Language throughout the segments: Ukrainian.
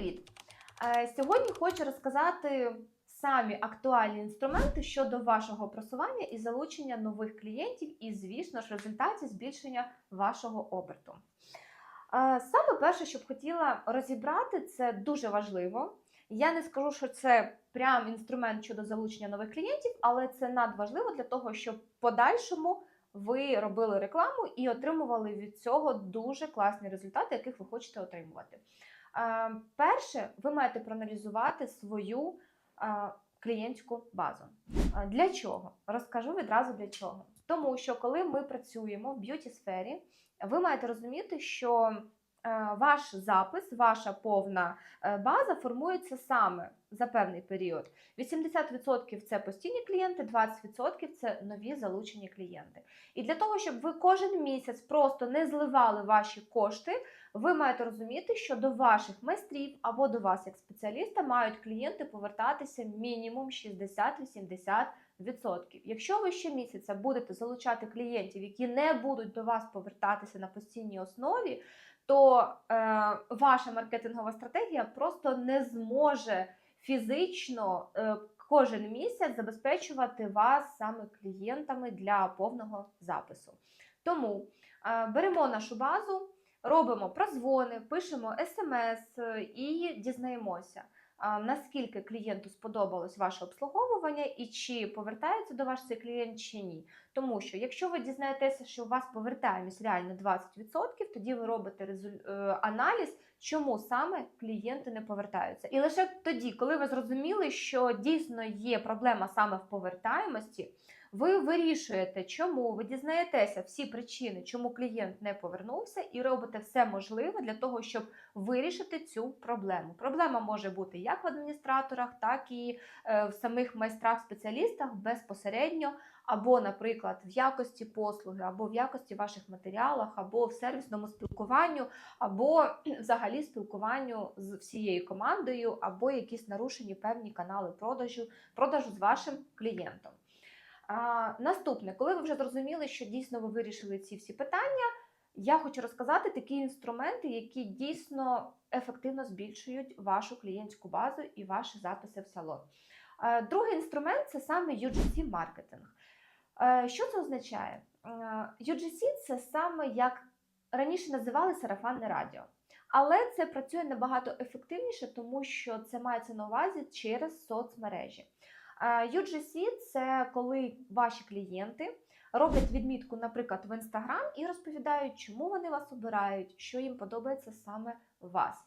Привіт! Е, Сьогодні хочу розказати самі актуальні інструменти щодо вашого просування і залучення нових клієнтів, і, звісно ж, в результаті збільшення вашого оберту. Е, Саме перше, що б хотіла розібрати, це дуже важливо. Я не скажу, що це прям інструмент щодо залучення нових клієнтів, але це надважливо для того, щоб в подальшому ви робили рекламу і отримували від цього дуже класні результати, яких ви хочете отримувати. Е, Перше, ви маєте проаналізувати свою е, клієнтську базу. Е, Для чого? Розкажу відразу для чого. Тому що коли ми працюємо в б'юті сфері, ви маєте розуміти, що ваш запис, ваша повна е, база формується саме за певний період. 80% це постійні клієнти, 20% це нові залучені клієнти. І для того, щоб ви кожен місяць просто не зливали ваші кошти, ви маєте розуміти, що до ваших майстрів або до вас як спеціаліста мають клієнти повертатися мінімум 60-80%. Якщо ви щомісяця будете залучати клієнтів, які не будуть до вас повертатися на постійній основі, то е, ваша маркетингова стратегія просто не зможе фізично е, кожен місяць забезпечувати вас саме клієнтами для повного запису. Тому е, беремо нашу базу. Робимо прозвони, пишемо смс і дізнаємося, наскільки клієнту сподобалось ваше обслуговування і чи повертається до вас цей клієнт чи ні. Тому що якщо ви дізнаєтеся, що у вас повертаємось реально 20%, тоді ви робите е, аналіз, чому саме клієнти не повертаються. І лише тоді, коли ви зрозуміли, що дійсно є проблема саме в повертаємості, ви вирішуєте, чому ви дізнаєтеся всі причини, чому клієнт не повернувся, і робите все можливе для того, щоб вирішити цю проблему. Проблема може бути як в адміністраторах, так і е, в самих майстрах-спеціалістах безпосередньо, або, наприклад, в якості послуги, або в якості ваших матеріалах, або в сервісному спілкуванню, або взагалі спілкуванню з всією командою, або якісь нарушені певні канали продажу, продажу з вашим клієнтом. А, наступне, коли ви вже зрозуміли, що дійсно ви вирішили ці всі питання, я хочу розказати такі інструменти, які дійсно ефективно збільшують вашу клієнтську базу і ваші записи в салон. Е, Другий інструмент це саме UGC маркетинг. Що це означає? Е, UGC це саме як раніше називали сарафанне радіо. Але це працює набагато ефективніше, тому що це мається на увазі через соцмережі. Е, UGC це коли ваші клієнти роблять відмітку, наприклад, в Instagram і розповідають, чому вони вас обирають, що їм подобається саме вас.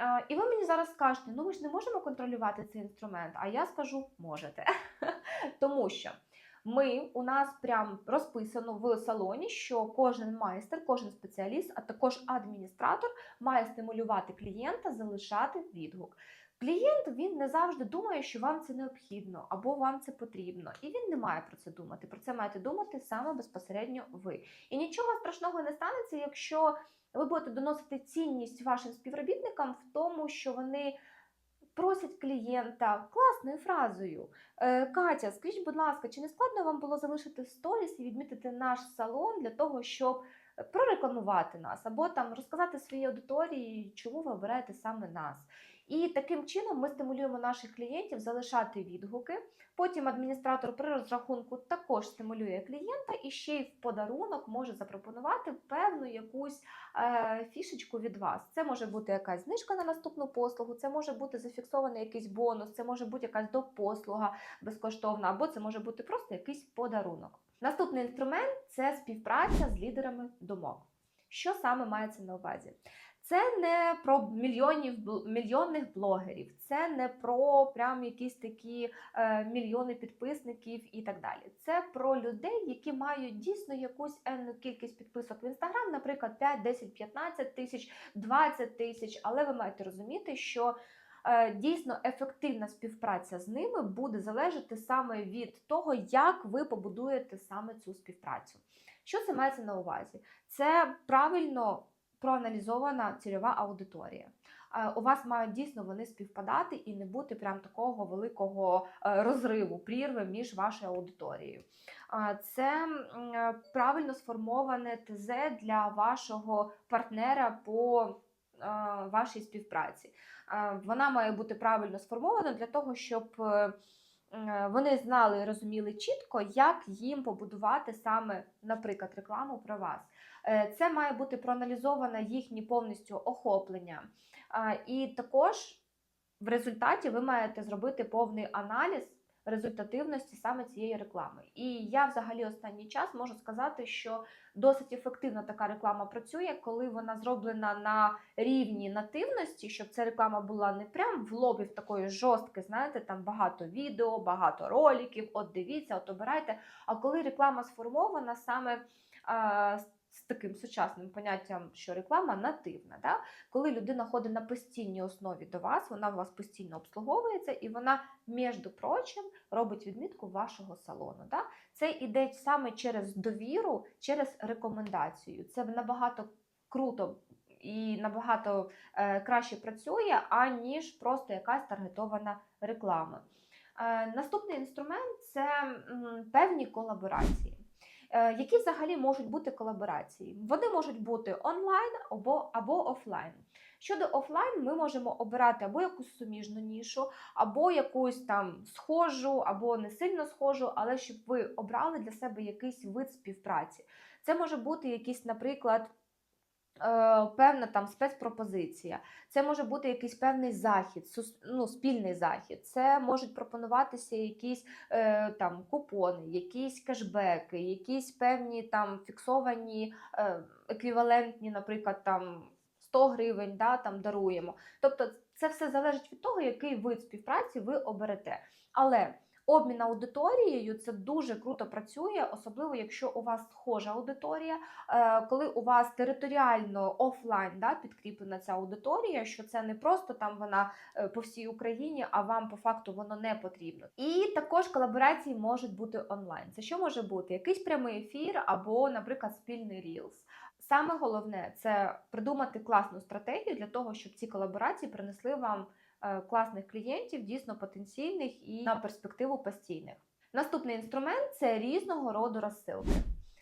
Е, І ви мені зараз скажете, ну ми ж не можемо контролювати цей інструмент, а я скажу, можете. Тому що ми у нас прям розписано в салоні, що кожен майстер, кожен спеціаліст, а також адміністратор має стимулювати клієнта залишати відгук. Клієнт він не завжди думає, що вам це необхідно або вам це потрібно, і він не має про це думати. Про це маєте думати саме безпосередньо ви. І нічого страшного не станеться, якщо ви будете доносити цінність вашим співробітникам в тому, що вони. Просять клієнта класною фразою. «Е, Катя, скажіть, будь ласка, чи не складно вам було залишити сторіс і відмітити наш салон для того, щоб прорекламувати нас, або там розказати своїй аудиторії, чому ви обираєте саме нас? І таким чином ми стимулюємо наших клієнтів залишати відгуки. Потім адміністратор при розрахунку також стимулює клієнта і ще й в подарунок може запропонувати певну якусь е, фішечку від вас. Це може бути якась знижка на наступну послугу, це може бути зафіксований якийсь бонус, це може бути якась допослуга безкоштовна, або це може бути просто якийсь подарунок. Наступний інструмент це співпраця з лідерами думок. Що саме мається на увазі? Це не про мільйонів мільйонних блогерів, це не про прям якісь такі е, мільйони підписників і так далі. Це про людей, які мають дійсно якусь енну кількість підписок в інстаграм, наприклад, 5, 10, 15 тисяч, 20 тисяч. Але ви маєте розуміти, що дійсно ефективна співпраця з ними буде залежати саме від того, як ви побудуєте саме цю співпрацю. Що це мається на увазі? Це правильно проаналізована цільова аудиторія. Е, У вас мають дійсно вони співпадати і не бути прям такого великого е, розриву, прірви між вашою аудиторією. Е, Це е, правильно сформоване ТЗ для вашого партнера по вашій співпраці. Вона має бути правильно сформована для того, щоб е, е, вони знали і розуміли чітко, як їм побудувати саме, наприклад, рекламу про вас. Е, Це має бути проаналізовано їхнє повністю охоплення. І також в результаті ви маєте зробити повний аналіз результативності саме цієї реклами. І я взагалі останній час можу сказати, що досить ефективно така реклама працює, коли вона зроблена на рівні нативності, щоб ця реклама була не прям в лобі в такої жорсткої, знаєте, там багато відео, багато роликів, от дивіться, от обирайте. А коли реклама сформована саме з- таким сучасним поняттям, що реклама нативна, да? коли людина ходить на постійній основі до вас, вона у вас постійно обслуговується і вона, між прочим, робить відмітку вашого салону. Да? Це іде саме через довіру, через рекомендацію. Це набагато круто і набагато е, краще працює, аніж просто якась таргетована реклама. Е, наступний інструмент це м, певні колаборації. Е, Які взагалі можуть бути колаборації? Вони можуть бути онлайн або, або офлайн. Щодо офлайн, ми можемо обирати або якусь суміжну нішу, або якусь там схожу, або не сильно схожу, але щоб ви обрали для себе якийсь вид співпраці. Це може бути якийсь, наприклад, певна там спецпропозиція, це може бути якийсь певний захід, ну, спільний захід. Це можуть пропонуватися якісь е, там купони, якісь кешбеки, якісь певні там фіксовані е, еквівалентні, наприклад, там 100 гривень, да, там даруємо. Тобто це все залежить від того, який вид співпраці ви оберете. Але обмін аудиторією це дуже круто працює, особливо якщо у вас схожа аудиторія, е, коли у вас територіально офлайн да, підкріплена ця аудиторія, що це не просто там вона е, по всій Україні, а вам по факту воно не потрібно. І також колаборації можуть бути онлайн. Це що може бути? Якийсь прямий ефір або, наприклад, спільний рілс. Саме головне це придумати класну стратегію для того, щоб ці колаборації принесли вам класних клієнтів, дійсно потенційних і на перспективу постійних. Наступний інструмент це різного роду розсилки.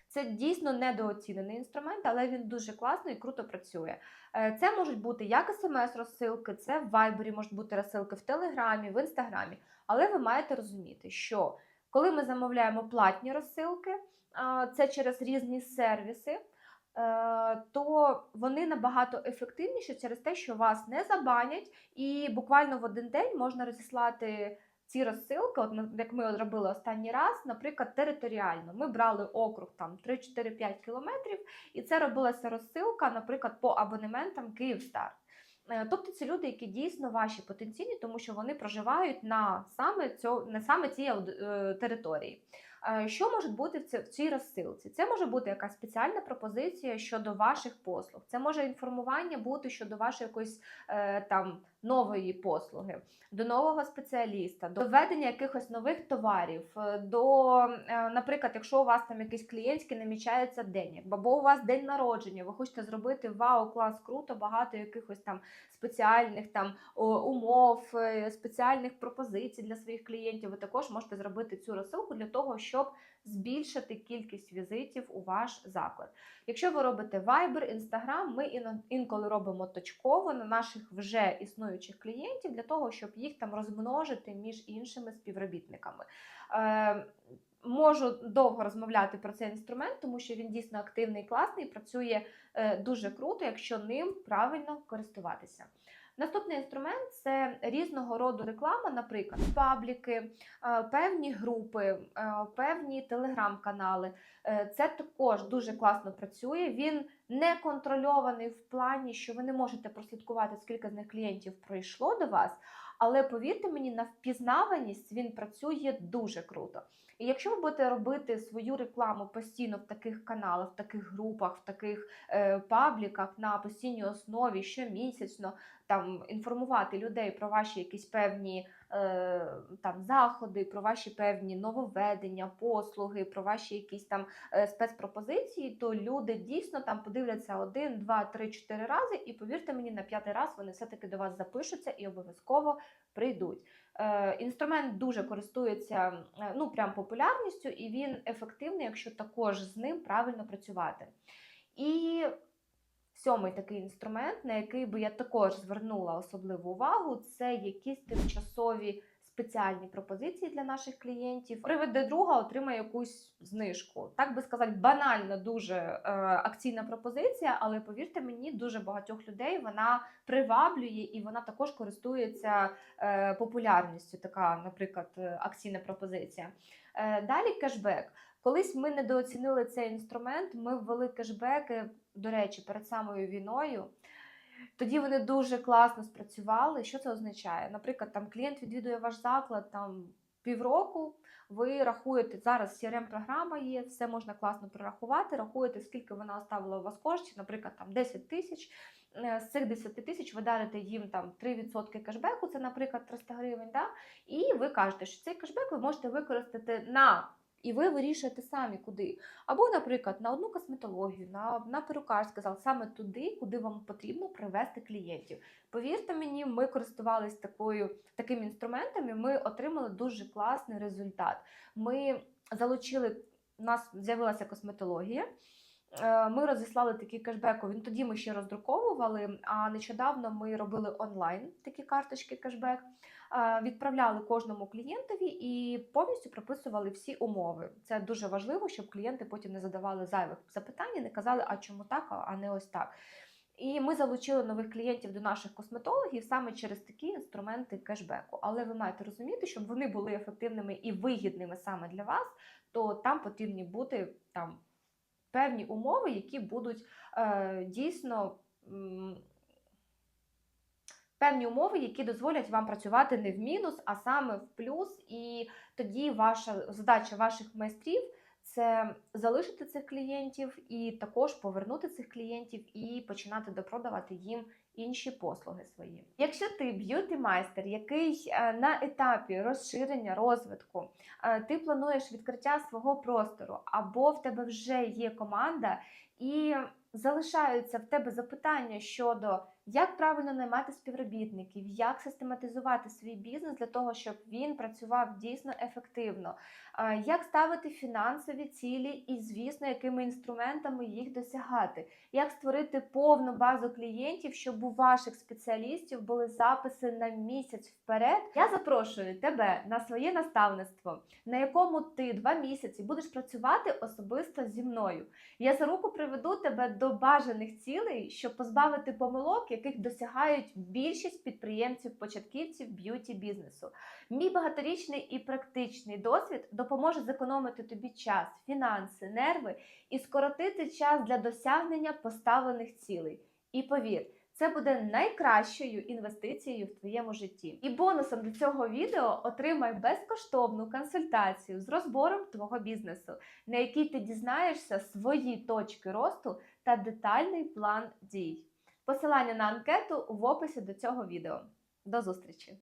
Це дійсно недооцінений інструмент, але він дуже класно і круто працює. Е, Це можуть бути як смс-розсилки, це в Viber, можуть бути розсилки в Телеграмі, в Інстаграмі. Але ви маєте розуміти, що коли ми замовляємо платні розсилки, це через різні сервіси. Е, То вони набагато ефективніші через те, що вас не забанять, і буквально в один день можна розіслати ці розсилки, от як ми робили останній раз, наприклад, територіально. Ми брали округ там 3-4-5 кілометрів, і це робилася розсилка, наприклад, по абонементам Київстар. Е, Тобто це люди, які дійсно ваші потенційні, тому що вони проживають на саме цьо, на саме цій е, території. Е, Що може бути в ці- в цій розсилці? Це може бути якась спеціальна пропозиція щодо ваших послуг. Це може інформування бути щодо вашої якоїсь е, там нової послуги, до нового спеціаліста, до введення якихось нових товарів, е, до, е, наприклад, якщо у вас там якийсь клієнтський намічається день, або у вас день народження, ви хочете зробити вау, клас, круто, багато якихось там спеціальних там умов, е, спеціальних пропозицій для своїх клієнтів. Ви також можете зробити цю розсилку для того, щоб збільшити кількість візитів у ваш заклад. Якщо ви робите Viber, Instagram, ми інколи робимо точково на наших вже існуючих клієнтів для того, щоб їх там розмножити між іншими співробітниками. Е, Можу довго розмовляти про цей інструмент, тому що він дійсно активний, класний, працює е, дуже круто, якщо ним правильно користуватися. Наступний інструмент це різного роду реклама, наприклад, пабліки, е, певні групи, е, певні телеграм-канали. Е, Це також дуже класно працює. Він не контрольований в плані, що ви не можете прослідкувати, скільки з них клієнтів прийшло до вас. Але повірте мені, на впізнаваність він працює дуже круто. І якщо ви будете робити свою рекламу постійно в таких каналах, в таких групах, в таких е, пабліках на постійній основі щомісячно, там інформувати людей про ваші якісь певні там заходи, про ваші певні нововведення, послуги, про ваші якісь там е, спецпропозиції, то люди дійсно там подивляться один, два, три, чотири рази, і повірте мені, на п'ятий раз вони все-таки до вас запишуться і обов'язково прийдуть. Е, Інструмент дуже користується е, ну прям популярністю, і він ефективний, якщо також з ним правильно працювати. І Сьомий такий інструмент, на який би я також звернула особливу увагу, це якісь тимчасові спеціальні пропозиції для наших клієнтів. Приведе друга, отримає якусь знижку. Так би сказати, банально дуже е, акційна пропозиція, але повірте мені, дуже багатьох людей вона приваблює і вона також користується е, популярністю. Така, наприклад, е, акційна пропозиція. Е, далі кешбек. Колись ми недооцінили цей інструмент. Ми ввели кешбеки, до речі, перед самою війною. Тоді вони дуже класно спрацювали. Що це означає? Наприклад, там клієнт відвідує ваш заклад там півроку. Ви рахуєте зараз crm програма є, все можна класно прорахувати. Рахуєте, скільки вона оставила у вас коштів, наприклад, там 10 тисяч. Е, З цих 10 тисяч ви дарите їм там 3% кешбеку, це, наприклад, 300 гривень. Да? І ви кажете, що цей кешбек ви можете використати на і ви вирішуєте самі куди. Або, наприклад, на одну косметологію, на, на перукар сказав саме туди, куди вам потрібно привести клієнтів. Повірте мені, ми користувалися такою інструментом, і Ми отримали дуже класний результат. Ми залучили, у нас з'явилася косметологія. Е, Ми розіслали такі кешбеку. Він тоді ми ще роздруковували. А нещодавно ми робили онлайн такі карточки кешбек. Е, Відправляли кожному клієнтові і повністю прописували всі умови. Це дуже важливо, щоб клієнти потім не задавали зайвих запитань, і не казали, а чому так, а не ось так. І ми залучили нових клієнтів до наших косметологів саме через такі інструменти кешбеку. Але ви маєте розуміти, щоб вони були ефективними і вигідними саме для вас, то там потрібні бути там певні умови, які будуть е, дійсно. Певні умови, які дозволять вам працювати не в мінус, а саме в плюс. І тоді ваша задача ваших майстрів це залишити цих клієнтів і також повернути цих клієнтів і починати допродавати їм інші послуги свої. Якщо ти б'юті майстер, який е, на етапі розширення розвитку, е, ти плануєш відкриття свого простору, або в тебе вже є команда, і залишаються в тебе запитання щодо як правильно наймати співробітників, як систематизувати свій бізнес для того, щоб він працював дійсно ефективно, як ставити фінансові цілі і, звісно, якими інструментами їх досягати, як створити повну базу клієнтів, щоб у ваших спеціалістів були записи на місяць вперед. Я запрошую тебе на своє наставництво, на якому ти два місяці будеш працювати особисто зі мною. Я за руку приведу тебе до бажаних цілей, щоб позбавити помилок, яких досягають більшість підприємців-початківців б'юті бізнесу. Мій багаторічний і практичний досвід допоможе зекономити тобі час, фінанси, нерви і скоротити час для досягнення поставлених цілей. І повір, це буде найкращою інвестицією в твоєму житті. І бонусом до цього відео отримай безкоштовну консультацію з розбором твого бізнесу, на якій ти дізнаєшся свої точки росту та детальний план дій. Посилання на анкету в описі до цього відео. До зустрічі!